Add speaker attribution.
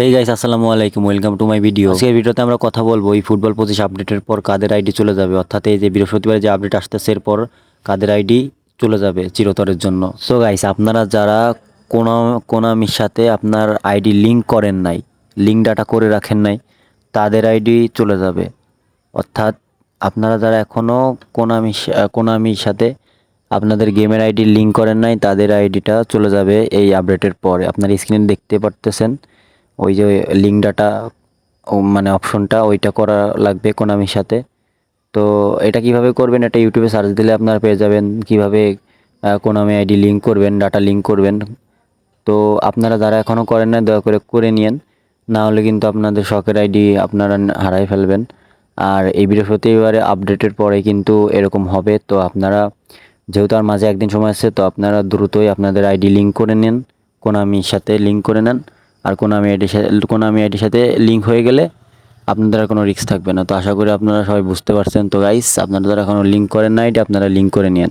Speaker 1: Hey guys আসসালামু আলাইকুম welcome to my video আজকের ভিডিওতে আমরা কথা বলব এই ফুটবল পঁচিশ আপডেটের পর কাদের আইডি চলে যাবে। অর্থাৎ এই যে বৃহস্পতিবার যে আপডেট আসতেছে, এরপর কাদের আইডি চলে যাবে চিরতরের জন্য। সো গাইস আপনারা যারা কোনো, কোনামির সাথে আপনার আইডি লিংক করেন নাই লিঙ্ক ডাটা করে রাখেন নাই, তাদের আইডি চলে যাবে। অর্থাৎ আপনারা যারা এখনও কোনামি কোনামির সাথে আপনাদের গেমের আইডি লিঙ্ক করেন নাই, তাদের আইডিটা চলে যাবে এই আপডেটের পরে। আপনার স্ক্রিনে দেখতে পারতেছেন। ওই যে লিঙ্ক ডাটা মানে অপশনটা ওইটা করা লাগবে কোনামির সাথে। তো এটা কীভাবে করবেন? এটা ইউটিউবে সার্চ দিলে আপনারা পেয়ে যাবেন। কীভাবে কোনামি আইডি লিঙ্ক করবেন ডাটা লিঙ্ক করবেন। তো আপনারা যারা এখনও করেন না দয়া করে করে নিয়েন। না হলে কিন্তু আপনাদের শখের আইডি আপনারা হারাই ফেলবেন। আর এই বৃহস্পতিবারে আপডেটের পরে কিন্তু এরকম হবে। তো আপনারা, যেহেতু আর মাঝে একদিন সময় আছে, তো আপনারা দ্রুতই আপনাদের আইডি লিঙ্ক করে নেন। কোনামির সাথে লিঙ্ক করে নেন। আর কোনামি আইডির সাথে কোনামি আইডির সাথে লিঙ্ক হয়ে গেলে আপনাদের আর কোনো রিস্ক থাকবে না। তো আশা করি আপনারা সবাই বুঝতে পারছেন। তো গাইস আপনারা যারা এখনও লিঙ্ক করেন না আইডি আপনারা লিঙ্ক করে নেন